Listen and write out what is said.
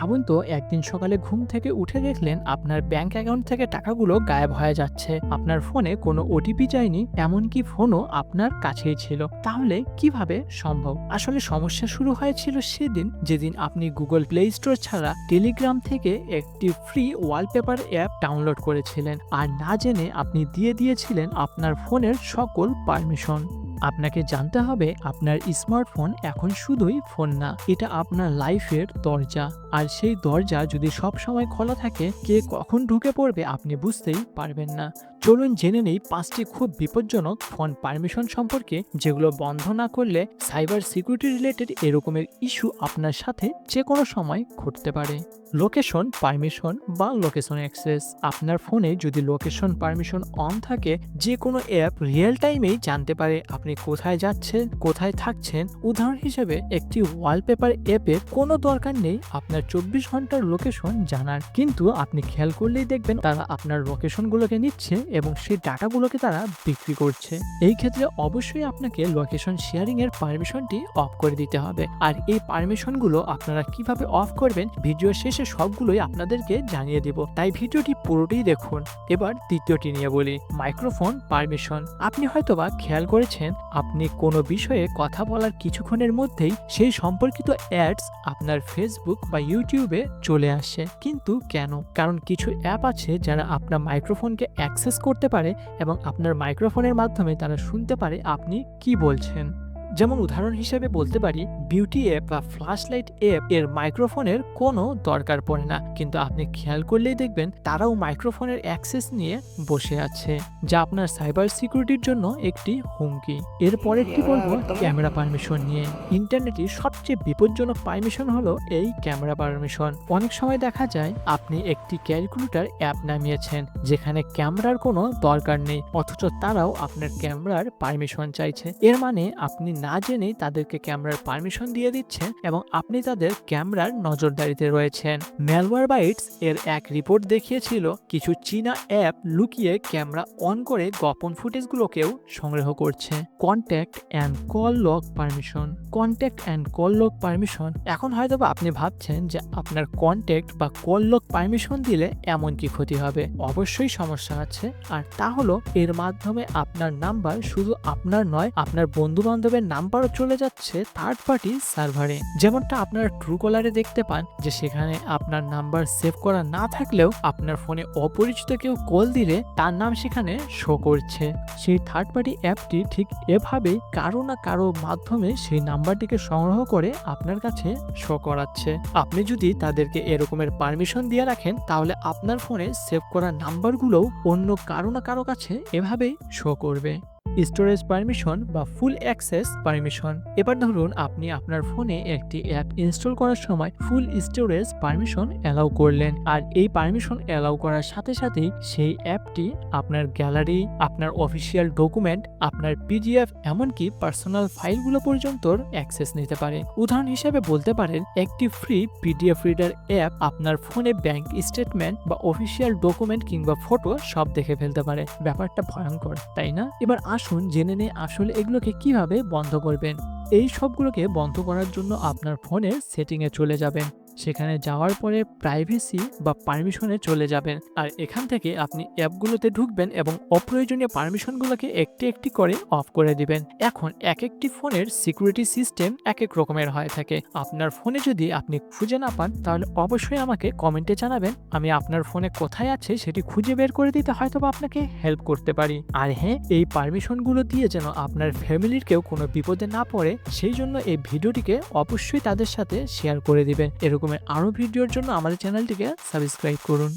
ভাবুন তো, একদিন সকালে ঘুম থেকে উঠে দেখলেন আপনার ব্যাংক অ্যাকাউন্ট থেকে টাকাগুলো গায়েব হয়ে যাচ্ছে। আপনার ফোনে কোনো ওটিপি যায়নি, এমনকি ফোনও আপনার কাছেই ছিল। তাহলে কীভাবে সম্ভব? আসলে সমস্যা শুরু হয়েছিল সেদিন, যেদিন আপনি গুগল প্লে স্টোর ছাড়া টেলিগ্রাম থেকে একটি ফ্রি ওয়ালপেপার অ্যাপ ডাউনলোড করেছিলেন। আর না জেনে আপনি দিয়ে দিয়েছিলেন আপনার ফোনের সকল পারমিশন আপনাকে জানতে হবে আপনার স্মার্টফোন এখন শুধুই ফোন না, এটা আপনার লাইফের দরজা। আর সেই দরজা যদি সব সময় খোলা থাকে, কে কখন ঢুকে পড়বে আপনি বুঝতেই পারবেন না। চলুন জেনে নেই পাঁচটি খুব বিপজ্জনক ফোন পারমিশন সম্পর্কে, যেগুলো বন্ধ না করলে সাইবার সিকিউরিটি রিলেটেড এরকমের ইস্যু আপনার সাথে যে কোনো সময় ঘটতে পারে। লোকেশন পারমিশন বা লোকেশন অ্যাক্সেস। আপনার ফোনে যদি লোকেশন পারমিশন অন থাকে যে কোনো অ্যাপ রিয়েল টাইমেই জানতে পারে আপনি কোথায় যাচ্ছেন, কোথায় থাকছেন। উদাহরণ হিসেবে, একটি ওয়ালপেপার অ্যাপের কোনো দরকার নেই আপনার চব্বিশ ঘণ্টার লোকেশন জানার। কিন্তু আপনি খেয়াল করলেই দেখবেন তারা আপনার লোকেশনগুলোকে নিচ্ছে এবং সেই ডাটাগুলোকে তারা বিক্রি করছে। এই ক্ষেত্রে অবশ্যই আপনাকে লোকেশন শেয়ারিং এর পারমিশনটি অফ করে দিতে হবে। আর এই পারমিশনগুলো আপনারা কীভাবে অফ করবেন ভিডিও শেষে সবগুলোই আপনাদেরকে জানিয়ে দেব। তাই ভিডিওটি পুরোটাই দেখুন। এবার দ্বিতীয়টি নিয়ে বলি মাইক্রোফোন পারমিশন আপনি হয়তোবা খেয়াল করেছেন, আপনি কোনো বিষয়ে কথা বলার কিছুক্ষণের মধ্যেই সেই সম্পর্কিত অ্যাডস আপনার ফেসবুক বা ইউটিউবে চলে আসে। কিন্তু কেন? কারণ কিছু অ্যাপ আছে যারা আপনার মাইক্রোফোনকে অ্যাক্সেস করতে পারে এবং আপনার মাইক্রোফোনের মাধ্যমে তারা শুনতে পারে আপনি কি বলছেন। যেমন উদাহরণ হিসেবে বলতে পারি বিউটি অ্যাপ বা ফ্ল্যাশ লাইট অ্যাপ এর মাইক্রোফোনের কোনো দরকার পড়ে না। কিন্তু আপনি খেয়াল করলেই দেখবেন তারাও মাইক্রোফোনের অ্যাক্সেস নিয়ে বসে আছে যা আপনার সাইবার সিকিউরিটির জন্য একটি হুমকি। এর পরেরটি বলব? ক্যামেরা পারমিশন নিয়ে। ইন্টারনেটে সবচেয়ে বিপজ্জনক পারমিশন হলো এই ক্যামেরা পারমিশন অনেক সময় দেখা যায় আপনি একটি ক্যালকুলেটর অ্যাপ নামিয়েছেন যেখানে ক্যামেরার কোনো দরকার নেই অথচ তারাও আপনার ক্যামেরার পারমিশন চাইছে। এর মানে আপনি না জেনে তাদেরকে ক্যামেরার পারমিশন দিয়ে দিচ্ছেন এবং আপনি তাদের ক্যামেরার নজরদারিতে রয়েছেন। ম্যালওয়ার বাইটস এর এক রিপোর্ট দেখিয়েছিল কিছু চীনা অ্যাপ লুকিয়ে ক্যামেরা অন করে গোপন ফুটেজগুলোকেও সংগ্রহ করছে। Contact and call log permission contact and call log permission এখন হয়তো আপনি ভাবছেন যে আপনার কন্ট্যাক্ট বা কল লক পারমিশন দিলে এমন কি ক্ষতি হবে? অবশ্যই সমস্যা আছে। আর তা হলো, এর মাধ্যমে আপনার নাম্বার শুধু আপনার নয়, আপনার বন্ধু বান্ধবের নাম্বারও চলে যাচ্ছে থার্ড পার্টি সার্ভারে যেমনটা আপনারা ট্রু কলারে দেখতে পান, যে সেখানে আপনার নাম্বার সেভ করা না থাকলেও আপনার ফোনে অপরিচিত কেউ কল দিলে তার নাম সেখানে শো করছে। সেই থার্ড পার্টি অ্যাপটি ঠিক এভাবেই কারও না কারও মাধ্যমে সেই নাম্বারটিকে সংগ্রহ করে আপনার কাছে শো করাচ্ছে। আপনি যদি তাদেরকে এরকমের পারমিশন দিয়ে রাখেন, তাহলে আপনার ফোনে সেভ করা নাম্বারগুলোও অন্য কারও না কারও কাছে এভাবেই শো করবে। স্টোরেজ পারমিশন বা ফুল অ্যাক্সেস পারমিশন এবার ধরুন আপনি আপনার ফোনে একটি অ্যাপ ইনস্টল করার সময় ফুল স্টোরেজ পারমিশন অ্যালাউ করলেন। আর এই পারমিশন অ্যালাউ করার সাথে সাথেই সেই অ্যাপটি আপনার গ্যালারি আপনার অফিসিয়াল ডকুমেন্ট আপনার পিডিএফ এমনকি পার্সোনাল ফাইলগুলো পর্যন্ত অ্যাক্সেস নিতে পারে। উদাহরণ হিসেবে বলতে পারেন, একটি ফ্রি পিডিএফ রিডার অ্যাপ আপনার ফোনে ব্যাংক স্টেটমেন্ট বা অফিসিয়াল ডকুমেন্ট কিংবা ফটো সব দেখে ফেলতে পারে। ব্যাপারটা ভয়ঙ্কর, তাই না? এবার আসুন জেনে নেই আসলে এগুলোকে কীভাবে বন্ধ করবেন। এই সবগুলোকে বন্ধ করার জন্য আপনার ফোনের সেটিংয়ে চলে যাবেন। সেখানে যাওয়ার পরে প্রাইভেসি বা পারমিশনে চলে যাবেন। আর এখান থেকে আপনি অ্যাপগুলোতে ঢুকবেন এবং অপ্রয়োজনীয় পারমিশনগুলোকে একটি একটি করে অফ করে দিবেন। এখন এক একটি ফোনের সিকিউরিটি সিস্টেম এক এক রকমের হয়ে থাকে। আপনার ফোনে যদি আপনি খুঁজে না পান, তাহলে অবশ্যই আমাকে কমেন্টে জানাবেন। আমি আপনার ফোনে কোথায় আছে সেটি খুঁজে বের করে দিতে হয়তো বা আপনাকে হেল্প করতে পারি। আর হ্যাঁ এই পারমিশনগুলো দিয়ে যেন আপনার ফ্যামিলির কেউ কোনো বিপদে না পড়ে, সেই জন্য এই ভিডিওটিকে অবশ্যই তাদের সাথে শেয়ার করে দিবেন। এরকমের আরও ভিডিওর জন্য আমাদের চ্যানেলটিকে সাবস্ক্রাইব করুন।